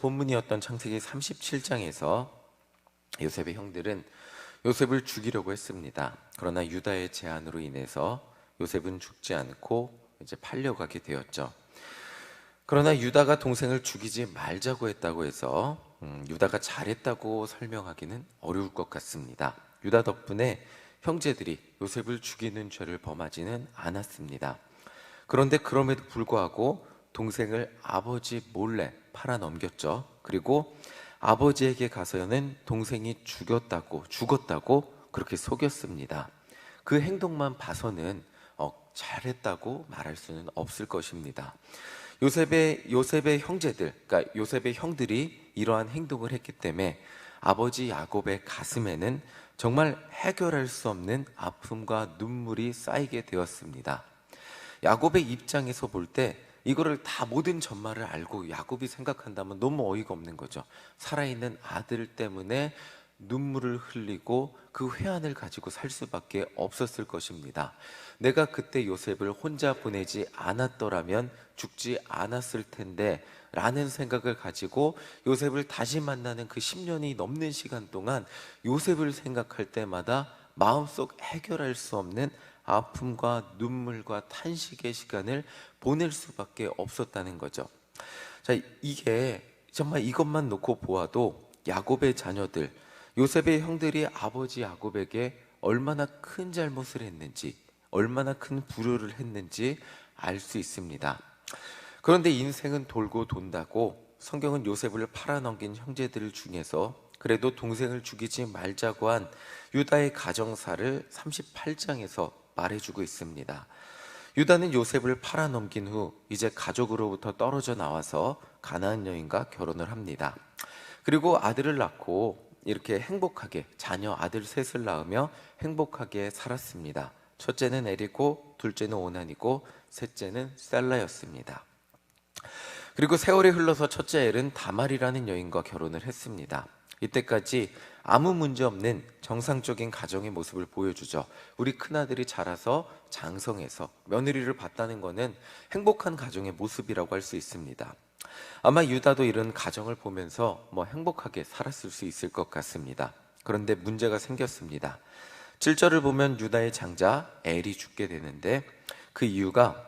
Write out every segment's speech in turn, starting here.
본문이었던 창세기 37장에서 요셉의 형들은 요셉을 죽이려고 했습니다. 그러나 유다의 제안으로 인해서 요셉은 죽지 않고 이제 팔려가게 되었죠. 그러나 유다가 동생을 죽이지 말자고 했다고 해서 음, 유다가 잘했다고 설명하기는 어려울 것 같습니다. 유다 덕분에 형제들이 요셉을 죽이는 죄를 범하지는 않았습니다. 그런데 그럼에도 불구하고 동생을 아버지 몰래 팔아 넘겼죠. 그리고 아버지에게 가서는 동생이 죽였다고 죽었다고 그렇게 속였습니다. 그 행동만 봐서는 어, 잘했다고 말할 수는 없을 것입니다. 요셉의 요셉의 형제들, 그러니까 요셉의 형들이 이러한 행동을 했기 때문에 아버지 야곱의 가슴에는 정말 해결할 수 없는 아픔과 눈물이 쌓이게 되었습니다. 야곱의 입장에서 볼 때 이거를 다 모든 전말을 알고 야곱이 생각한다면 너무 어이가 없는 거죠. 살아있는 아들 때문에 눈물을 흘리고 그 회한을 가지고 살 수밖에 없었을 것입니다. 내가 그때 요셉을 혼자 보내지 않았더라면 죽지 않았을 텐데 라는 생각을 가지고 요셉을 다시 만나는 그 10년이 넘는 시간 동안 요셉을 생각할 때마다 마음속 해결할 수 없는 아픔과 눈물과 탄식의 시간을 보낼 수밖에 없었다는 거죠. 자, 이게 정말 이것만 놓고 보아도 야곱의 자녀들, 요셉의 형들이 아버지 야곱에게 얼마나 큰 잘못을 했는지, 얼마나 큰 불효를 했는지 알 수 있습니다. 그런데 인생은 돌고 돈다고 성경은 요셉을 팔아넘긴 형제들 중에서 그래도 동생을 죽이지 말자고 한 유다의 가정사를 38장에서 말해주고 있습니다. 유다는 요셉을 팔아넘긴 후 이제 가족으로부터 떨어져 나와서 가나안 여인과 결혼을 합니다. 그리고 아들을 낳고 이렇게 행복하게 자녀 아들 셋을 낳으며 행복하게 살았습니다. 첫째는 에리고, 둘째는 오난이고, 셋째는 셀라였습니다. 그리고 세월이 흘러서 첫째 엘은 다말이라는 여인과 결혼을 했습니다. 이때까지 아무 문제 없는 정상적인 가정의 모습을 보여주죠. 우리 큰아들이 자라서 장성해서 며느리를 봤다는 것은 행복한 가정의 모습이라고 할 수 있습니다. 아마 유다도 이런 가정을 보면서 뭐 행복하게 살았을 수 있을 것 같습니다. 그런데 문제가 생겼습니다. 7절을 보면 유다의 장자 엘이 죽게 되는데 그 이유가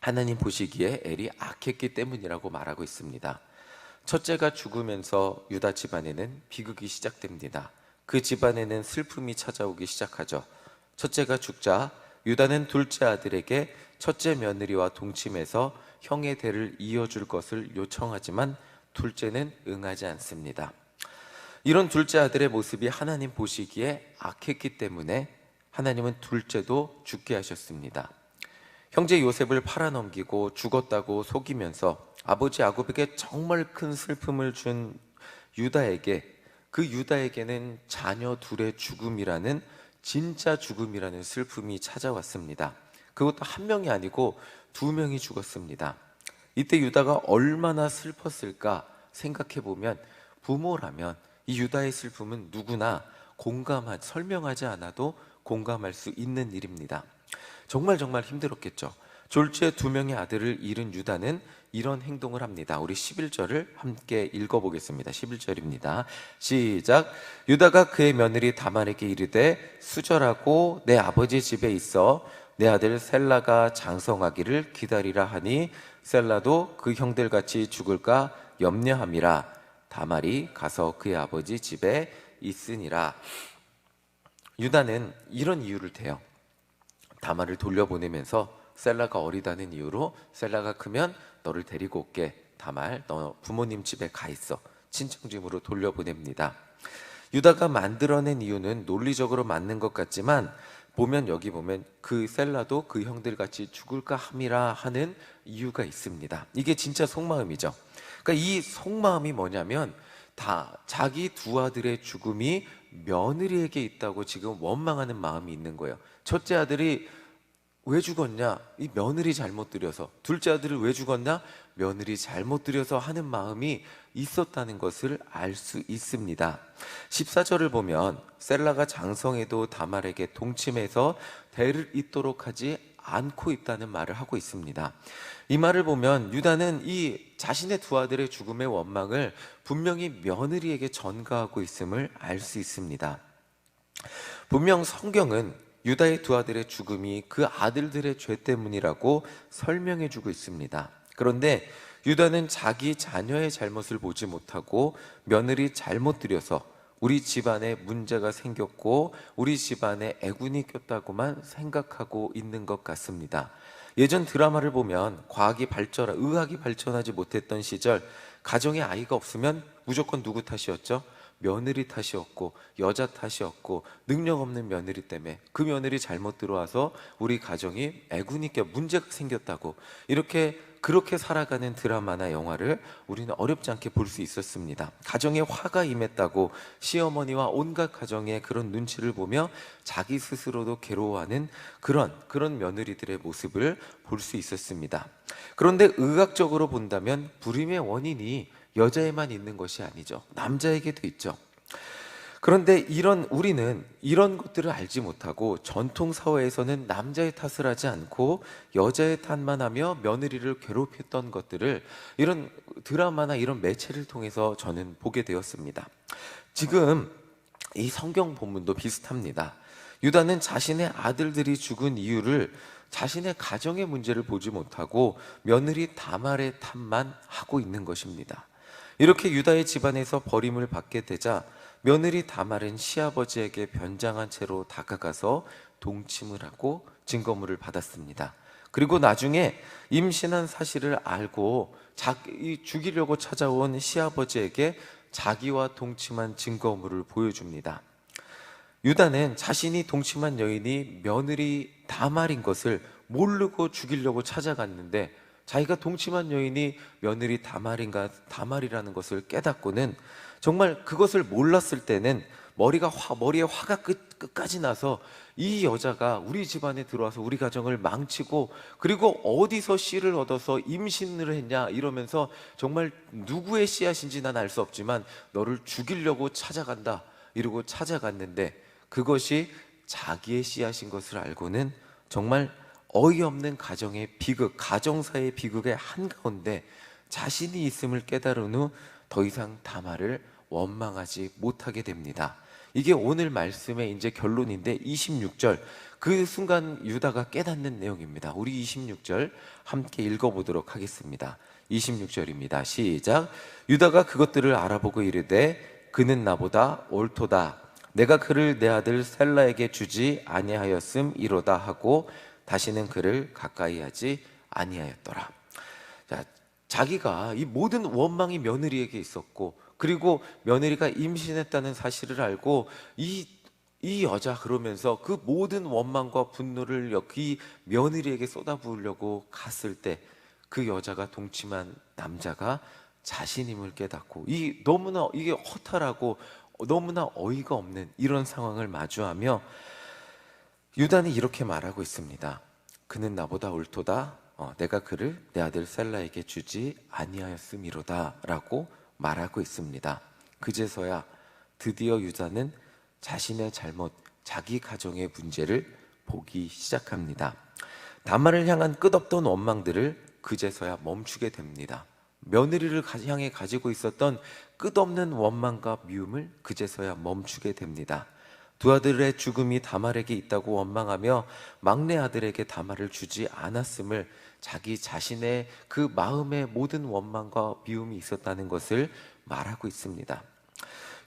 하나님 보시기에 엘이 악했기 때문이라고 말하고 있습니다. 첫째가 죽으면서 유다 집안에는 비극이 시작됩니다. 그 집안에는 슬픔이 찾아오기 시작하죠. 첫째가 죽자 유다는 둘째 아들에게 첫째 며느리와 동침해서 형의 대를 이어줄 것을 요청하지만 둘째는 응하지 않습니다. 이런 둘째 아들의 모습이 하나님 보시기에 악했기 때문에 하나님은 둘째도 죽게 하셨습니다. 형제 요셉을 팔아넘기고 죽었다고 속이면서 아버지 야곱에게 정말 큰 슬픔을 준 유다에게 그 유다에게는 자녀 둘의 죽음이라는 진짜 죽음이라는 슬픔이 찾아왔습니다. 그것도 한 명이 아니고 두 명이 죽었습니다. 이때 유다가 얼마나 슬펐을까 생각해 보면 부모라면 이 유다의 슬픔은 누구나 공감하 설명하지 않아도 공감할 수 있는 일입니다. 정말 정말 힘들었겠죠. 졸지에 두 명의 아들을 잃은 유다는 이런 행동을 합니다. 우리 11절을 함께 읽어보겠습니다. 11절입니다. 시작. 유다가 그의 며느리 다말에게 이르되 수절하고 내 아버지 집에 있어 내 아들 셀라가 장성하기를 기다리라 하니 셀라도 그 형들 같이 죽을까 염려함이라 다말이 가서 그의 아버지 집에 있으니라. 유다는 이런 이유를 대요. 다말을 돌려보내면서 셀라가 어리다는 이유로 셀라가 크면 너를 데리고 올게. 다말 너 부모님 집에 가 있어. 친정 집으로 돌려보냅니다. 유다가 만들어낸 이유는 논리적으로 맞는 것 같지만 보면 여기 보면 그 셀라도 그 형들 같이 죽을까 함이라 하는 이유가 있습니다. 이게 진짜 속마음이죠. 그러니까 이 속마음이 뭐냐면 다 자기 두 아들의 죽음이 며느리에게 있다고 지금 원망하는 마음이 있는 거예요. 첫째 아들이 왜 죽었냐? 이 며느리 잘못 들여서. 둘째 아들을 왜 죽었냐? 며느리 잘못 들여서 하는 마음이 있었다는 것을 알 수 있습니다. 14절을 보면 셀라가 장성에도 다말에게 동침해서 대를 잇도록 하지 않고 있다는 말을 하고 있습니다. 이 말을 보면 유다는 이 자신의 두 아들의 죽음의 원망을 분명히 며느리에게 전가하고 있음을 알 수 있습니다. 분명 성경은 유다의 두 아들의 죽음이 그 아들들의 죄 때문이라고 설명해 주고 있습니다. 그런데 유다는 자기 자녀의 잘못을 보지 못하고 며느리 잘못 들여서 우리 집안에 문제가 생겼고 우리 집안에 애군이 꼈다고만 생각하고 있는 것 같습니다. 예전 드라마를 보면 과학이 발전, 의학이 발전하지 못했던 시절 가정에 아이가 없으면 무조건 누구 탓이었죠? 며느리 탓이었고 여자 탓이었고 능력 없는 며느리 때문에 그 며느리 잘못 들어와서 우리 가정이 애군이께 문제가 생겼다고 이렇게 그렇게 살아가는 드라마나 영화를 우리는 어렵지 않게 볼 수 있었습니다. 가정에 화가 임했다고 시어머니와 온갖 가정의 그런 눈치를 보며 자기 스스로도 괴로워하는 그런 그런 며느리들의 모습을 볼 수 있었습니다. 그런데 의학적으로 본다면 불임의 원인이 여자에만 있는 것이 아니죠. 남자에게도 있죠. 그런데 이런 우리는 이런 것들을 알지 못하고 전통 사회에서는 남자의 탓을 하지 않고 여자의 탓만 하며 며느리를 괴롭혔던 것들을 이런 드라마나 이런 매체를 통해서 저는 보게 되었습니다. 지금 이 성경 본문도 비슷합니다. 유다는 자신의 아들들이 죽은 이유를 자신의 가정의 문제를 보지 못하고 며느리 다말의 탓만 하고 있는 것입니다. 이렇게 유다의 집안에서 버림을 받게 되자 며느리 다말은 시아버지에게 변장한 채로 다가가서 동침을 하고 증거물을 받았습니다. 그리고 나중에 임신한 사실을 알고 죽이려고 찾아온 시아버지에게 자기와 동침한 증거물을 보여줍니다. 유다는 자신이 동침한 여인이 며느리 다말인 것을 모르고 죽이려고 찾아갔는데 자기가 동침한 여인이 며느리 다말인가 다말이라는 것을 깨닫고는 정말 그것을 몰랐을 때는 머리가 화, 머리에 화가 끝, 끝까지 나서 이 여자가 우리 집안에 들어와서 우리 가정을 망치고 그리고 어디서 씨를 얻어서 임신을 했냐 이러면서 정말 누구의 씨앗인지 난 알 수 없지만 너를 죽이려고 찾아간다 이러고 찾아갔는데 그것이 자기의 씨앗인 것을 알고는 정말 어이없는 가정의 비극, 가정사의 비극의 한가운데 자신이 있음을 깨달은 후 더 이상 다말을 원망하지 못하게 됩니다. 이게 오늘 말씀의 이제 결론인데 26절 그 순간 유다가 깨닫는 내용입니다. 우리 26절 함께 읽어보도록 하겠습니다. 26절입니다. 시작. 유다가 그것들을 알아보고 이르되 그는 나보다 옳도다. 내가 그를 내 아들 셀라에게 주지 아니하였음 이로다 하고 다시는 그를 가까이 하지 아니하였더라. 자, 자기가 이 모든 원망이 며느리에게 있었고 그리고 며느리가 임신했다는 사실을 알고 이, 이 여자 그러면서 그 모든 원망과 분노를 이 며느리에게 쏟아부으려고 갔을 때 그 여자가 동침한 남자가 자신임을 깨닫고 이 너무나 이게 허탈하고 너무나 어이가 없는 이런 상황을 마주하며 유다는 이렇게 말하고 있습니다. 그는 나보다 옳도다. 어, 내가 그를 내 아들 셀라에게 주지 아니하였음이로다라고 말하고 있습니다. 그제서야 드디어 유다는 자신의 잘못, 자기 가정의 문제를 보기 시작합니다. 다말을 향한 끝없던 원망들을 그제서야 멈추게 됩니다. 며느리를 향해 가지고 있었던 끝없는 원망과 미움을 그제서야 멈추게 됩니다. 두 아들의 죽음이 다말에게 있다고 원망하며 막내 아들에게 다말을 주지 않았음을 자기 자신의 그 마음의 모든 원망과 미움이 있었다는 것을 말하고 있습니다.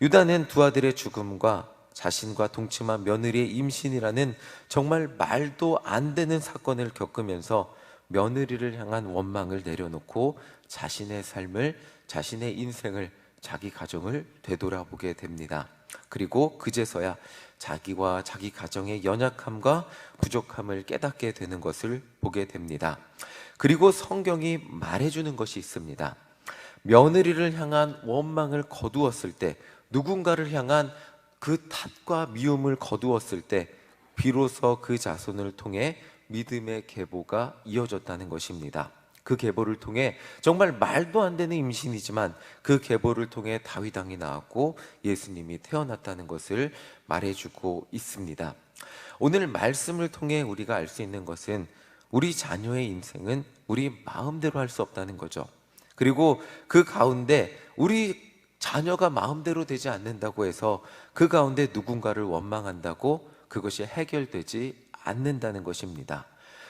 유다는 두 아들의 죽음과 자신과 동침한 며느리의 임신이라는 정말 말도 안 되는 사건을 겪으면서 며느리를 향한 원망을 내려놓고 자신의 삶을, 자신의 인생을, 자기 가정을 되돌아보게 됩니다. 그리고 그제서야 자기와 자기 가정의 연약함과 부족함을 깨닫게 되는 것을 보게 됩니다. 그리고 성경이 말해주는 것이 있습니다. 며느리를 향한 원망을 거두었을 때, 누군가를 향한 그 탓과 미움을 거두었을 때, 비로소 그 자손을 통해 믿음의 계보가 이어졌다는 것입니다. 그 계보를 통해 정말 말도 안 되는 임신이지만 그 계보를 통해 다윗 왕이 나왔고 예수님이 태어났다는 것을 말해주고 있습니다. 오늘 말씀을 통해 우리가 알 수 있는 것은 우리 자녀의 인생은 우리 마음대로 할 수 없다는 거죠. 그리고 그 가운데 우리 자녀가 마음대로 되지 않는다고 해서 그 가운데 누군가를 원망한다고 그것이 해결되지 않는다는 것입니다.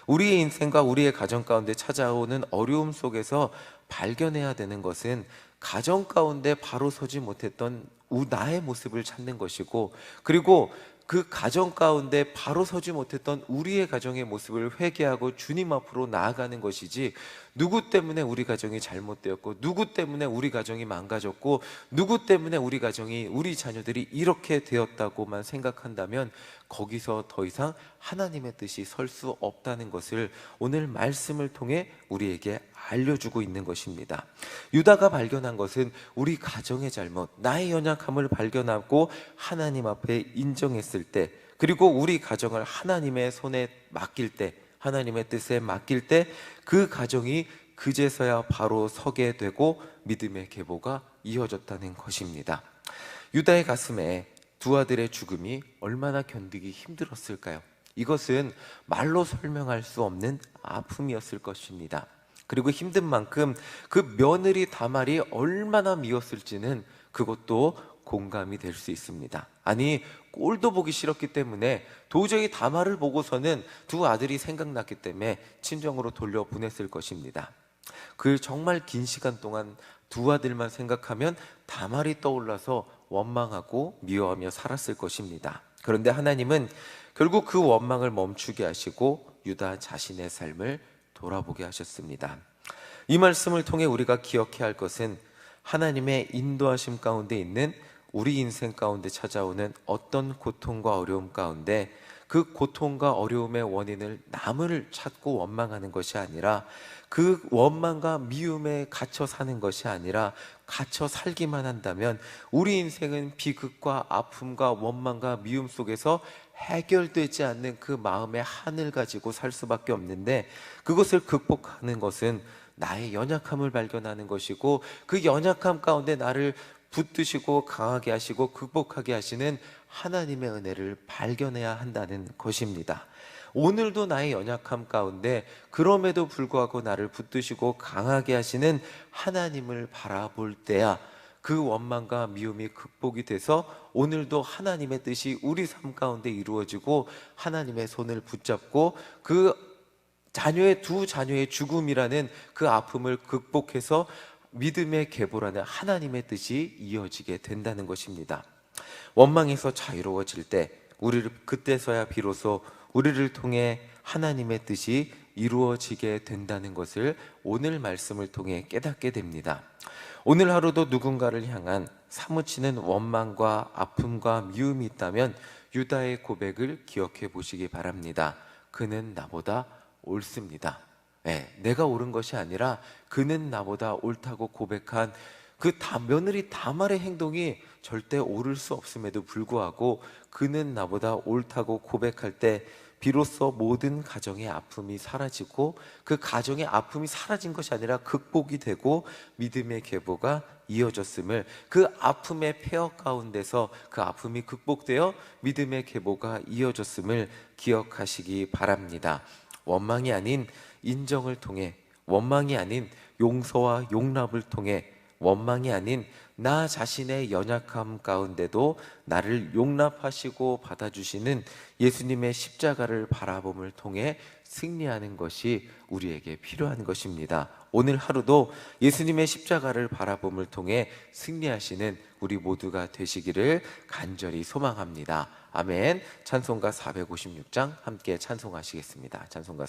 우리의 인생과 우리의 가정 가운데 찾아오는 어려움 속에서 발견해야 되는 것은 가정 가운데 바로 서지 못했던 우- 나의 모습을 찾는 것이고 그리고 그 가정 가운데 바로 서지 못했던 우리의 가정의 모습을 회개하고 주님 앞으로 나아가는 것이지 누구 때문에 우리 가정이 잘못되었고 누구 때문에 우리 가정이 망가졌고 누구 때문에 우리 가정이 우리 자녀들이 이렇게 되었다고만 생각한다면 거기서 더 이상 하나님의 뜻이 설 수 없다는 것을 오늘 말씀을 통해 우리에게 알려주고 있는 것입니다. 유다가 발견한 것은 우리 가정의 잘못, 나의 연약함을 발견하고 하나님 앞에 인정했을 때, 그리고 우리 가정을 하나님의 손에 맡길 때, 하나님의 뜻에 맡길 때, 그 가정이 그제서야 바로 서게 되고 믿음의 계보가 이어졌다는 것입니다. 유다의 가슴에 두 아들의 죽음이 얼마나 견디기 힘들었을까요? 이것은 말로 설명할 수 없는 아픔이었을 것입니다. 그리고 힘든 만큼 그 며느리 다말이 얼마나 미웠을지는 그것도 공감이 될 수 있습니다. 아니 꼴도 보기 싫었기 때문에 도저히 다말을 보고서는 두 아들이 생각났기 때문에 친정으로 돌려 보냈을 것입니다. 그 정말 긴 시간 동안 두 아들만 생각하면 다말이 떠올라서 원망하고 미워하며 살았을 것입니다. 그런데 하나님은 결국 그 원망을 멈추게 하시고 유다 자신의 삶을 돌아보게 하셨습니다. 이 말씀을 통해 우리가 기억해야 할 것은 하나님의 인도하심 가운데 있는 우리 인생 가운데 찾아오는 어떤 고통과 어려움 가운데 그 고통과 어려움의 원인을 남을 찾고 원망하는 것이 아니라 그 원망과 미움에 갇혀 사는 것이 아니라 갇혀 살기만 한다면 우리 인생은 비극과 아픔과 원망과 미움 속에서 해결되지 않는 그 마음의 한을 가지고 살 수밖에 없는데 그것을 극복하는 것은 나의 연약함을 발견하는 것이고 그 연약함 가운데 나를 붙드시고 강하게 하시고 극복하게 하시는 하나님의 은혜를 발견해야 한다는 것입니다. 오늘도 나의 연약함 가운데 그럼에도 불구하고 나를 붙드시고 강하게 하시는 하나님을 바라볼 때야 그 원망과 미움이 극복이 돼서 오늘도 하나님의 뜻이 우리 삶 가운데 이루어지고 하나님의 손을 붙잡고 그 자녀의 두 자녀의 죽음이라는 그 아픔을 극복해서 믿음의 계보라는 하나님의 뜻이 이어지게 된다는 것입니다. 원망에서 자유로워질 때 우리를 그때서야 비로소 우리를 통해 하나님의 뜻이 이루어지게 된다는 것을 오늘 말씀을 통해 깨닫게 됩니다. 오늘 하루도 누군가를 향한 사무치는 원망과 아픔과 미움이 있다면 유다의 고백을 기억해 보시기 바랍니다. 그는 나보다 옳습니다. 예, 내가 옳은 것이 아니라 그는 나보다 옳다고 고백한 그 다, 며느리 다말의 행동이 절대 옳을 수 없음에도 불구하고 그는 나보다 옳다고 고백할 때 비로소 모든 가정의 아픔이 사라지고 그 가정의 아픔이 사라진 것이 아니라 극복이 되고 믿음의 계보가 이어졌음을 그 아픔의 폐허 가운데서 그 아픔이 극복되어 믿음의 계보가 이어졌음을 기억하시기 바랍니다. 원망이 아닌 인정을 통해 원망이 아닌 용서와 용납을 통해 원망이 아닌 나 자신의 연약함 가운데도 나를 용납하시고 받아주시는 예수님의 십자가를 바라봄을 통해 승리하는 것이 우리에게 필요한 것입니다. 오늘 하루도 예수님의 십자가를 바라봄을 통해 승리하시는 우리 모두가 되시기를 간절히 소망합니다. 아멘. 찬송가 456장 함께 찬송하시겠습니다. 찬송가